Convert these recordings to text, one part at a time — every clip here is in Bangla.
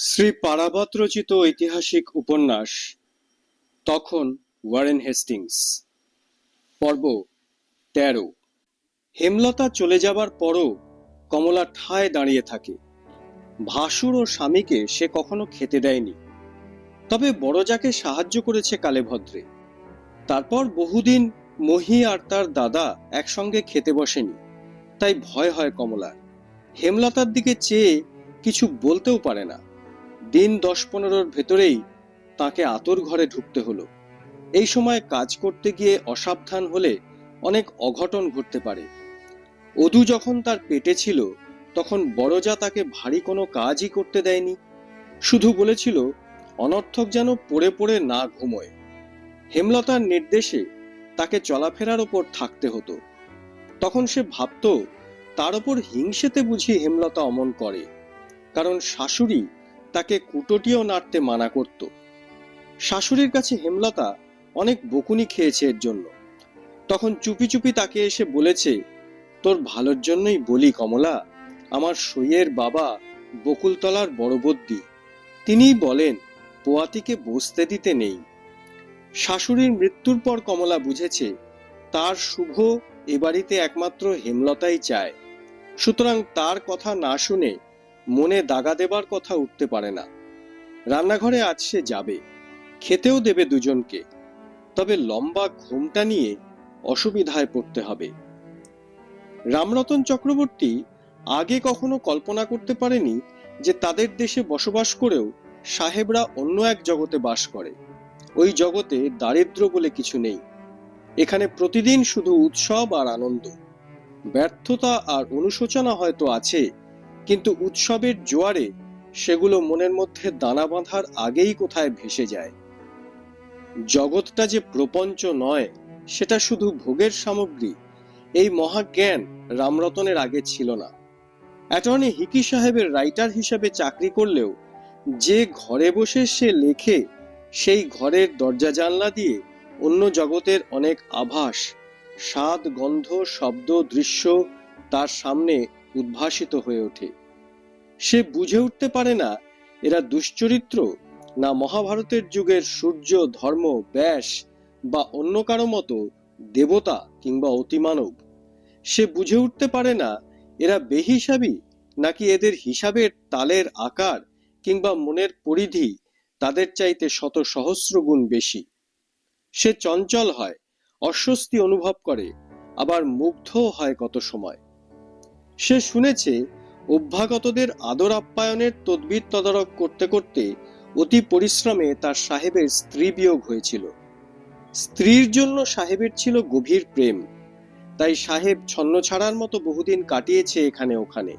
শ্রী পারাবত রচিত ঐতিহাসিক উপন্যাস, তখন ওয়ারেন হেস্টিংস। পর্ব তেরো। হেমলতা চলে যাবার পরও কমলা ঠায় দাঁড়িয়ে থাকে। ভাসুর ও স্বামীকে সে কখনো খেতে দেয়নি। তবে বড়জাকে সাহায্য করেছে কালেভদ্রে। তারপর বহুদিন মহি আর তার দাদা একসঙ্গে খেতে বসেনি। তাই ভয় হয় কমলার। হেমলতার দিকে চেয়ে কিছু বলতেও পারে না। দিন দশ পনেরোর ভেতরেই তাকে আতর ঘরে ঢুকতে হলো। এই সময় কাজ করতে গিয়ে অসাবধান হলে অনেক অঘটন ঘটতে পারে। অদু যখন তার পেটে ছিল, তখন বড়জা তাকে ভারী কোনো কাজই করতে দেয়নি। শুধু বলেছিল, অনর্থক যেন পড়ে পড়ে না ঘুমোয়। হেমলতার নির্দেশে তাকে চলাফেরার ওপর থাকতে হতো। তখন সে ভাবত, তার ওপর হিংসেতে বুঝি হেমলতা অমন করে। কারণ শাশুড়ি তাকে কুটোটিও নাড়তে মানা করত। শাশুড়ির কাছে হেমলতা অনেক বকুনি খেয়েছে এর জন্য। তখন চুপি চুপি তাকে এসে বলেছে, তোর ভালোর জন্যই বলি কমলা, আমার সইয়ের বাবা বকুলতলার বড়বদ্দি তিনিই বলেন, পোয়াতিকে বসতে দিতে নেই। শাশুড়ির মৃত্যুর পর কমলা বুঝেছে, তার শুভ এ বাড়িতে একমাত্র হেমলতাই চায়। সুতরাং তার কথা না শুনে মনে দাগা দেবার কথা উঠতে পারে না। রান্নাঘরে আজ সে যাবে, খেতেও দেবে দুজনকে, তবে লম্বা ঘুমটা নিয়ে অসুবিধায় পড়তে হবে। রামরতন চক্রবর্তী আগে কখনো কল্পনা করতে পারেনি যে তাদের দেশে বসবাস করেও সাহেবরা অন্য এক জগতে বাস করে। ওই জগতে দারিদ্র বলে কিছু নেই। এখানে প্রতিদিন শুধু উৎসব আর আনন্দ। ব্যর্থতা আর অনুশোচনা হয়তো আছে কিন্তু উৎসবের জোয়ারে সেগুলো মনের মধ্যে দানা বাঁধার আগেই কোথায় ভেসে যায়। জগৎটা যে প্রপঞ্চ নয়, সেটা শুধু ভোগের সামগ্রী। এই মহাজ্ঞান রামরতনের আগে ছিল না। অ্যাটর্নি হিকি সাহেবের রাইটার হিসেবে চাকরি করলেও যে ঘরে বসে সে লেখে, সেই ঘরের দরজা জানলা দিয়ে অন্য জগতের অনেক আভাস, স্বাদ, গন্ধ, শব্দ, দৃশ্য তার সামনে উদ্ভাসিত হয়ে ওঠে। সে বুঝে উঠতে পারে না, এরা দুশ্চরিত্র না মহাভারতের যুগের সূর্য, ধর্ম, ব্যাস বা অন্য কারও মতো দেবতা কিংবা অতিমানব। সে বুঝে উঠতে পারে না, এরা বেহিসাবি নাকি এদের হিসাবের তালের আকার কিংবা মনের পরিধি তাদের চাইতে শত সহস্র গুণ বেশি। সে চঞ্চল হয়, অস্বস্তি অনুভব করে, আবার মুগ্ধও হয় কত সময়। সে শুনেছে, অভ্যাগতদের আদর আপ্যায়নের তদবির তদারক করতে করতে অতি পরিশ্রমে তার সাহেবের স্ত্রী বিয়োগ হয়েছিল। স্ত্রীর জন্য সাহেবের ছিল গভীর প্রেম। তাই সাহেব ছন্ন ছাড়ার মতো বহুদিন কাটিয়েছে এখানে ওখানে,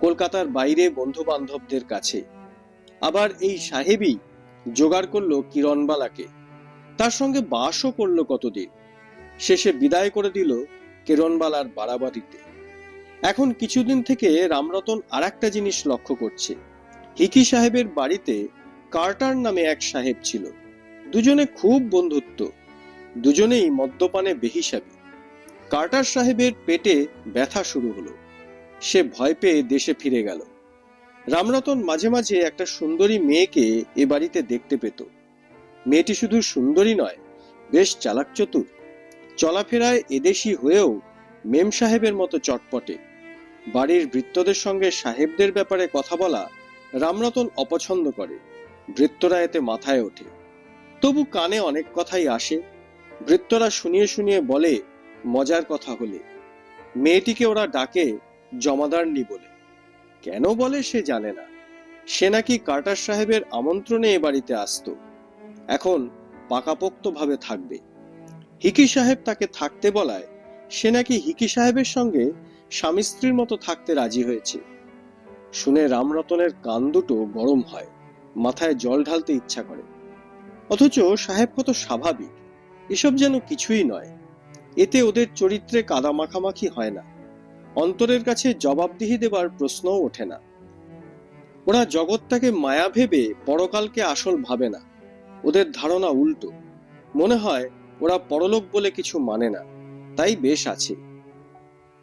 কলকাতার বাইরে বন্ধু বান্ধবদের কাছে। আবার এই সাহেবই জোগাড় করল কিরণবালাকে। তার সঙ্গে বাসও করল কতদিন। শেষে বিদায় করে দিল কিরণবালার বাড়াবাড়িতে এখন কিছুদিন থেকে রামরতন আর একটা জিনিস লক্ষ্য করছে। হিকি সাহেবের বাড়িতে কার্টার নামে এক সাহেব ছিল। দুজনে খুব বন্ধুত্ব। দুজনেই মদ্যপানে বেহিসাবি। কার্টার সাহেবের পেটে ব্যথা শুরু হলো। সে ভয় পেয়ে দেশে ফিরে গেল। রামরতন মাঝে মাঝে একটা সুন্দরী মেয়েকে এ বাড়িতে দেখতে পেত। মেয়েটি শুধু সুন্দরী নয়, বেশ চালাক চতুর চলাফেরায় এদেশি হয়েও মেম সাহেবের মতো চটপটে। বাড়ির বৃত্তদের সঙ্গে সাহেবদের ব্যাপারে কথা বলা রামরতন অপছন্দ করে। বৃত্তরা এতে মাথায় ওঠে। তবু কানে অনেক কথাই আসে। বৃত্তরা শুনিয়ে শুনিয়ে বলে, মজার কথা হলে। মেয়েটিকে ওরা ডাকে জমাদারনি বলে। কেন বলে সে জানে না। সে নাকি কার্টার সাহেবের আমন্ত্রণে এ বাড়িতে আসতো। এখন পাকাপোক্তভাবে থাকবে। হিকি সাহেব তাকে থাকতে বলায়, সে নাকি হিকি সাহেবের সঙ্গে স্বামী স্ত্রীর মতো থাকতে রাজি হয়েছে। শুনে রামরতনের কান দুটো গরম হয়, মাথায় জল ঢালতে ইচ্ছা করে। অথচ সাহেব কত স্বাভাবিক, এসব যেন কিছুই নয়। এতে ওদের চরিত্রে কাদা মাখামাখি হয় না, অন্তরের কাছে জবাবদিহি দেবার প্রশ্নও ওঠে না। ওরা জগৎটাকে মায়া ভেবে পরকালকে আসল ভাবে না, ওদের ধারণা উল্টো। মনে হয় ওরা পরলোক বলে কিছু মানে না, তাই বেশ আছে।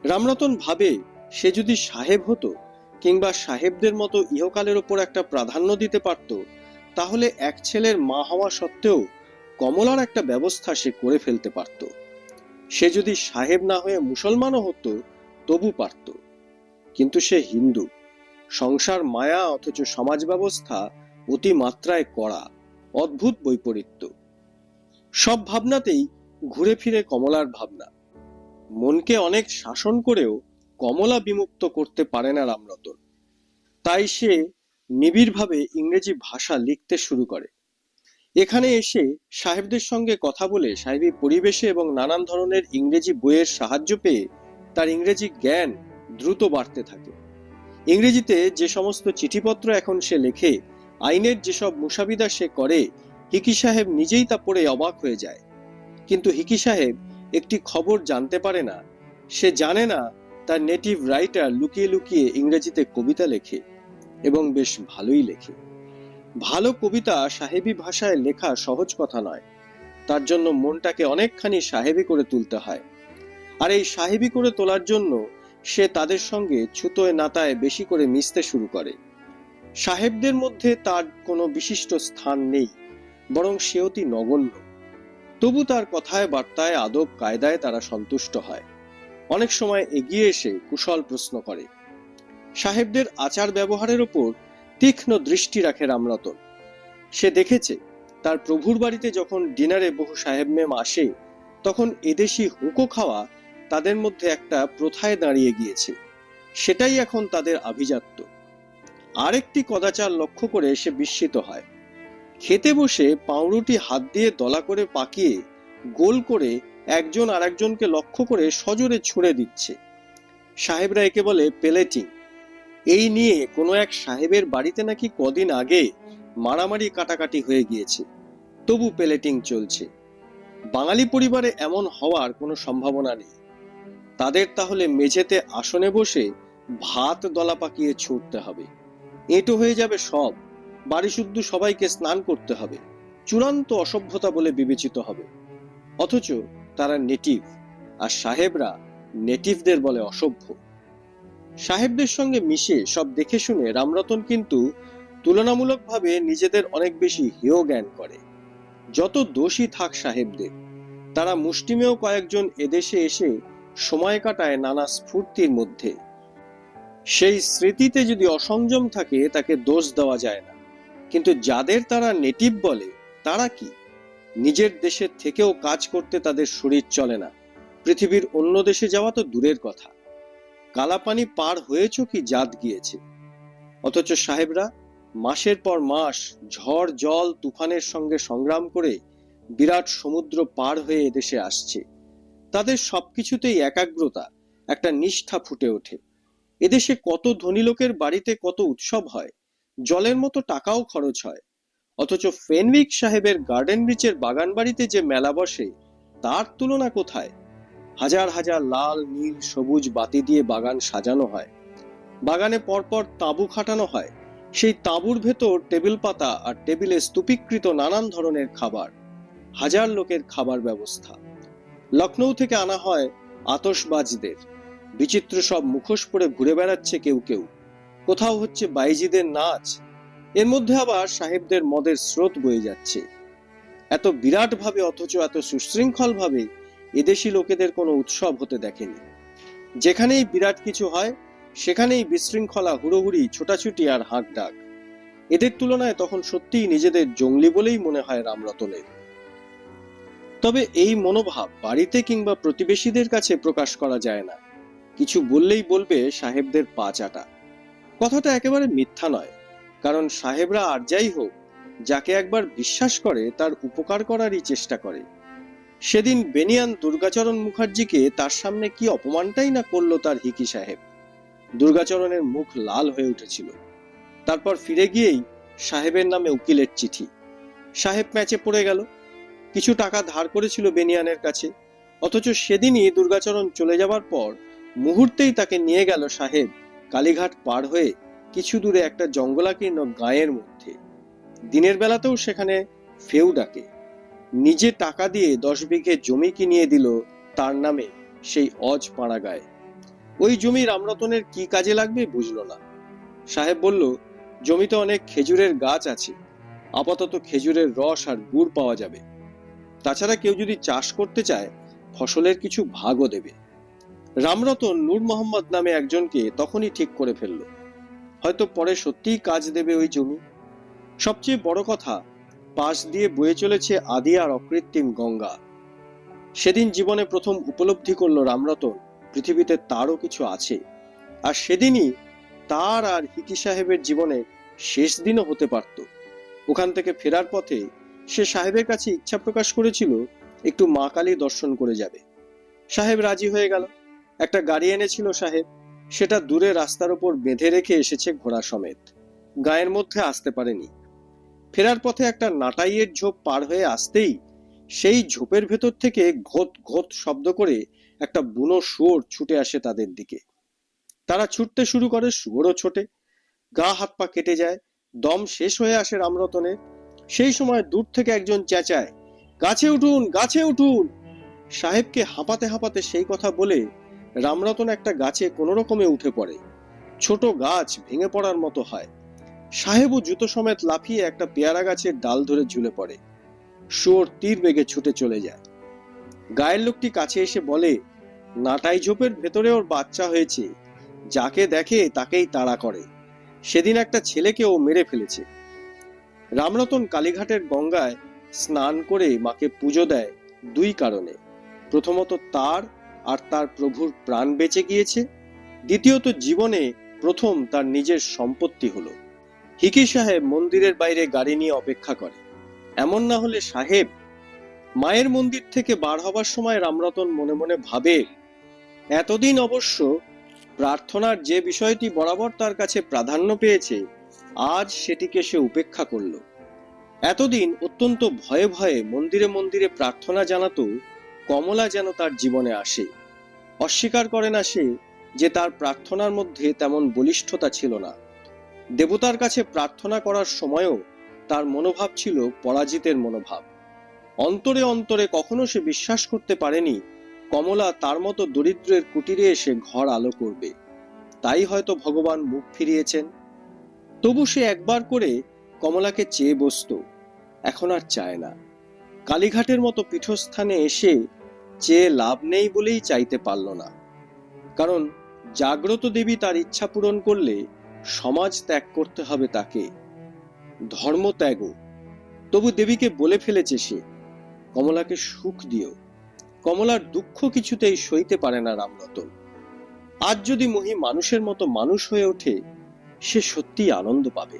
রামরতন ভাবে সে যদি সাহেব হতো কিংবা সাহেবদের মতো ইহকালের ওপর একটা প্রাধান্য দিতে পারত, তাহলে এক ছেলের মা হওয়া সত্ত্বেও কমলার একটা ব্যবস্থা সে করে ফেলতে পারত। সে যদি সাহেব না হয়ে মুসলমানও হতো, তবু পারত। কিন্তু সে হিন্দু। সংসার মায়া অথচ সমাজ ব্যবস্থা অতিমাত্রায় কড়া, অদ্ভুত বৈপরীত্য। সব ভাবনাতেই ঘুরে ফিরে কমলার ভাবনা। মনকে অনেক শাসন করেও কমলা বিমুক্ত করতে পারে না রামরতন। তাই সে নিবিড়ভাবে ইংরেজি ভাষা লিখতে শুরু করে। এখানে এসে সাহেবদের সঙ্গে কথা বলে সাহেবী পরিবেশে এবং নানান ধরনের ইংরেজি বইয়ের সাহায্য পেয়ে তার ইংরেজি জ্ঞান দ্রুত বাড়তে থাকে। ইংরেজিতে যে সমস্ত চিঠিপত্র এখন সে লেখে, আইনের যেসব মুসাবিদা সে করে, হিকি সাহেব নিজেই তা পড়ে অবাক হয়ে যায়। কিন্তু হিকি সাহেব একটি খবর জানতে পারে না। সে জানে না তার নেটিভ রাইটার লুকিয়ে লুকিয়ে ইংরেজিতে কবিতা লেখে এবং বেশ ভালোই লেখে। ভালো কবিতা সাহেবী ভাষায় লেখা সহজ কথা নয়। তার জন্য মনটাকে অনেকখানি সাহেবী করে তুলতে হয়। আর এই সাহেবী করে তোলার জন্য সে তাদের সঙ্গে ছুতোয় নাতায় বেশি করে মিশতে শুরু করে। সাহেবদের মধ্যে তার কোনো বিশিষ্ট স্থান নেই, বরং সে অতি নগণ্য। তবু তার কথায়, বার্তায়, আদব কায়দায় তারা সন্তুষ্ট হয়। অনেক সময় এগিয়ে এসে কুশল প্রশ্ন করে। সাহেবদের আচার ব্যবহারের ওপর তীক্ষ্ণ দৃষ্টি রাখে রামরতন। সে দেখেছে, তার প্রভুর বাড়িতে যখন ডিনারে বহু সাহেব মেম আসে, তখন এদেশি হুঁকো খাওয়া তাদের মধ্যে একটা প্রথায় দাঁড়িয়ে গিয়েছে। সেটাই এখন তাদের আভিজাত্য। আরেকটি কদাচার লক্ষ্য করে সে বিস্মিত হয়। খেতে বসে পাউরুটি হাত দিয়ে দলা করে পাকিয়ে গোল করে একজন আরেকজনকে লক্ষ্য করে সজোরে ছুঁড়ে দিচ্ছে। সাহেবরা একে বলে পেলেটিং। এই নিয়ে কোনো এক সাহেবের বাড়িতে নাকি কদিন আগে মারামারি কাটাকাটি হয়ে গিয়েছে। তবু পেলেটিং চলছে। বাঙালি পরিবারে এমন হওয়ার কোনো সম্ভাবনা নেই। তাদের তাহলে মেঝেতে আসনে বসে ভাত দলা পাকিয়ে ছুটতে হবে। এঁটো হয়ে যাবে সব। বাড়ি শুদ্ধ সবাইকে স্নান করতে হবে। চূড়ান্ত অসভ্যতা বলে বিবেচিত হবে। অথচ তারা নেটিভ আর সাহেবরা নেটিভদের বলে অসভ্য। সাহেবদের সঙ্গে মিশে সব দেখে শুনে রামরতন কিন্তু তুলনামূলকভাবে নিজেদের অনেক বেশি হেয় জ্ঞান করে। যত দোষী থাক সাহেবদের, তারা মুষ্টিমেয় কয়েকজন এদেশে এসে সময় কাটায় নানা স্ফূর্তির মধ্যে। সেই স্মৃতিতে যদি অসংযম থাকে, তাকে দোষ দেওয়া যায় না। কিন্তু যাদের তারা নেটিভ বলে, তারা কি? নিজের দেশের থেকেও কাজ করতে তাদের শরীর চলে না। পৃথিবীর অন্য দেশে যাওয়া তো দূরের কথা। কালাপানি পার হয়েছ কি জাত গিয়েছে? অথচ সাহেবরা মাসের পর মাস ঝড়, জল, তুফানের সঙ্গে সংগ্রাম করে বিরাট সমুদ্র পার হয়ে এদেশে আসছে। তাদের সবকিছুতেই একাগ্রতা, একটা নিষ্ঠা ফুটে ওঠে। এদেশে কত ধনী লোকের বাড়িতে কত উৎসব হয় জলের মতো টাকাও খরচ হয়। অথচ ফেনউইক সাহেবের গার্ডেন রিচের বাগান বাড়িতে যে মেলা বসে, তার তুলনা কোথায়? হাজার হাজার লাল, নীল, সবুজ বাতি দিয়ে বাগান সাজানো হয়। বাগানে পরপর তাঁবু খাটানো হয়। সেই তাঁবুর ভেতর টেবিল পাতা আর টেবিলে স্তূপীকৃত নানান ধরনের খাবার, হাজার লোকের খাবার ব্যবস্থা। লখনৌ থেকে আনা হয় আতসবাজদের বিচিত্র সব মুখোশ পরে ঘুরে বেড়াচ্ছে কেউ কেউ। কোথাও হচ্ছে বাইজিদের নাচ, এর মধ্যে আবার সাহেবদের মদের স্রোত বয়ে যাচ্ছে। এত বিরাট ভাবে অথচ এত সুশৃঙ্খল ভাবে এদেশি লোকেদের কোনো উৎসব হতে দেখেনি। যেখানেই বিরাট কিছু হয়, সেখানেই বিশৃঙ্খলা হুড়োহুড়ি, ছোটাছুটি আর হাঁক ডাক এদের তুলনায় তখন সত্যিই নিজেদের জঙ্গলি বলেই মনে হয় রামরতনের। তবে এই মনোভাব বাড়িতে কিংবা প্রতিবেশীদের কাছে প্রকাশ করা যায় না। কিছু বললেই বলবে সাহেবদের পা চাটা। কথাটা একেবারে মিথ্যা নয়, কারণ সাহেবরা আর যাই হোক, যাকে একবার বিশ্বাস করে তার উপকার করারই চেষ্টা করে। সেদিন বেনিয়ান দুর্গাচরণ মুখার্জিকে তার সামনে কি অপমানটাই না করল তার হিকি সাহেব। দুর্গাচরণের মুখ লাল হয়ে উঠেছিল। তারপর ফিরে গিয়েই সাহেবের নামে উকিলের চিঠি। সাহেব ম্যাচে পড়ে গেল। কিছু টাকা ধার করেছিল বেনিয়ানের কাছে। অথচ সেদিনই দুর্গাচরণ চলে যাবার পর মুহূর্তেই তাকে নিয়ে গেল সাহেব কালীঘাট পার হয়ে কিছু দূরে একটা জঙ্গলাকীর্ণ গায়ের মধ্যে। দিনের বেলাতেও সেখানে ফেউ ডাকে। নিজে টাকা দিয়ে দশ বিঘে জমি কিনিয়ে দিল তার নামে সেই অজ পাড়া গায়ে। ওই জমি রামরতনের কি কাজে লাগবে বুঝলো না। সাহেব বলল, জমিতে অনেক খেজুরের গাছ আছে। আপাতত খেজুরের রস আর গুড় পাওয়া যাবে। তাছাড়া কেউ যদি চাষ করতে চায়, ফসলের কিছু ভাগও দেবে। রামরতন নূর মোহাম্মদ নামে একজনকে তখনই ঠিক করে ফেলল। হয়তো পরে সত্যিই কাজ দেবে ওই জমি। সবচেয়ে বড় কথা, পাশ দিয়ে বয়ে চলেছে আদি আর অকৃত্রিম গঙ্গা। সেদিন জীবনে প্রথম উপলব্ধি করল রামরতন, পৃথিবীতে তারও কিছু আছে। আর সেদিনই তার আর হিকি সাহেবের জীবনে শেষ দিনও হতে পারত। ওখান থেকে ফেরার পথে সে সাহেবের কাছে ইচ্ছা প্রকাশ করেছিল, একটু মা কালী দর্শন করে যাবে। সাহেব রাজি হয়ে গেল। একটা গাড়ি এনেছিল সাহেব। সেটা দূরে রাস্তার উপর বেঁধে রেখে এসেছে ঘোড়া সমেত। গায়ের মধ্যে আসতে পারেনি। ফেরার পথে একটা নাটাইয়ের ঝোপ পার হয়ে আসতেই সেই ঝোপের ভেতর থেকে ঘোত ঘোত শব্দ করে একটা বুনো শুয়োর ছুটে আসে তাদের দিকে। তারা ছুটতে শুরু করে, শুয়োরও ছোটে। গা হাত পা কেটে যায়, দম শেষ হয়ে আসে রামরতনের। সেই সময় দূর থেকে একজন চেঁচায়, গাছে উঠুন গাছে উঠুন! সাহেবকে হাঁপাতে হাঁপাতে সেই কথা বলে রামরতন একটা গাছে কোনো রকমে উঠে পড়ে। ছোট গাছ ভেঙে পড়ার মতো হয়। সাহেবও জুতো সমেত লাফিয়ে একটা পেয়ারা গাছের ডাল ধরে ঝুলে পড়ে। শুয়োর তীর বেগে ছুটে চলে যায়। গায়ের লোকটি কাছে এসে বলে, নাটাই ঝোপের ভেতরে ওর বাচ্চা হয়েছে। যাকে দেখে তাকেই তাড়া করে। সেদিন একটা ছেলেকে ও মেরে ফেলেছে। রামরতন কালীঘাটের গঙ্গায় স্নান করে মাকে পুজো দেয় দুই কারণে। প্রথমত তার আর তার প্রভুর প্রাণ বেঁচে গিয়েছে। দ্বিতীয়ত জীবনে প্রথম তার নিজের সম্পত্তি হলো। হিকি সাহেব মন্দিরের বাইরে গাড়ি নিয়ে অপেক্ষা করে। এমন না হলে সাহেব, মায়ের মন্দির থেকে বার হবার সময় রামরতন মনে মনে ভাবে, এতদিন অবশ্য প্রার্থনার যে বিষয়টি বরাবর তার কাছে প্রাধান্য পেয়েছে, আজ সেটিকে সে উপেক্ষা করল। এতদিন অত্যন্ত ভয়ে ভয়ে মন্দিরে মন্দিরে প্রার্থনা জানাতো কমলা যেন তার জীবনে আসে। অস্বীকার করে না সে যে তার প্রার্থনার মধ্যে তেমন বলিষ্ঠতা ছিল না। দেবতার কাছে প্রার্থনা করার সময়ও তার মনোভাব ছিল পরাজিতের মনোভাব। অন্তরে অন্তরে কখনো সে বিশ্বাস করতে পারেনি, কমলা তার মতো দরিদ্রের কুটিরে এসে ঘর আলো করবে। তাই হয়তো ভগবান মুখ ফিরিয়েছেন। তবু সে একবার করে কমলাকে চেয়ে বসত, এখন আর চায় না। কালীঘাটের মতো পীঠস্থানে এসে চেয়ে লাভ নেই বলেই চাইতে পারল না। কারণ জাগ্রত দেবী তার ইচ্ছা পূরণ করলে সমাজ ত্যাগ করতে হবে তাকে। ধর্ম ত্যাগও। তবু দেবীকে বলে ফেলেছে সে, কমলাকে সুখ দিও। কমলার দুঃখ কিছুতেই সইতে পারে না রামরতন আজ যদি মহি মানুষের মতো মানুষ হয়ে ওঠে, সে সত্যি আনন্দ পাবে।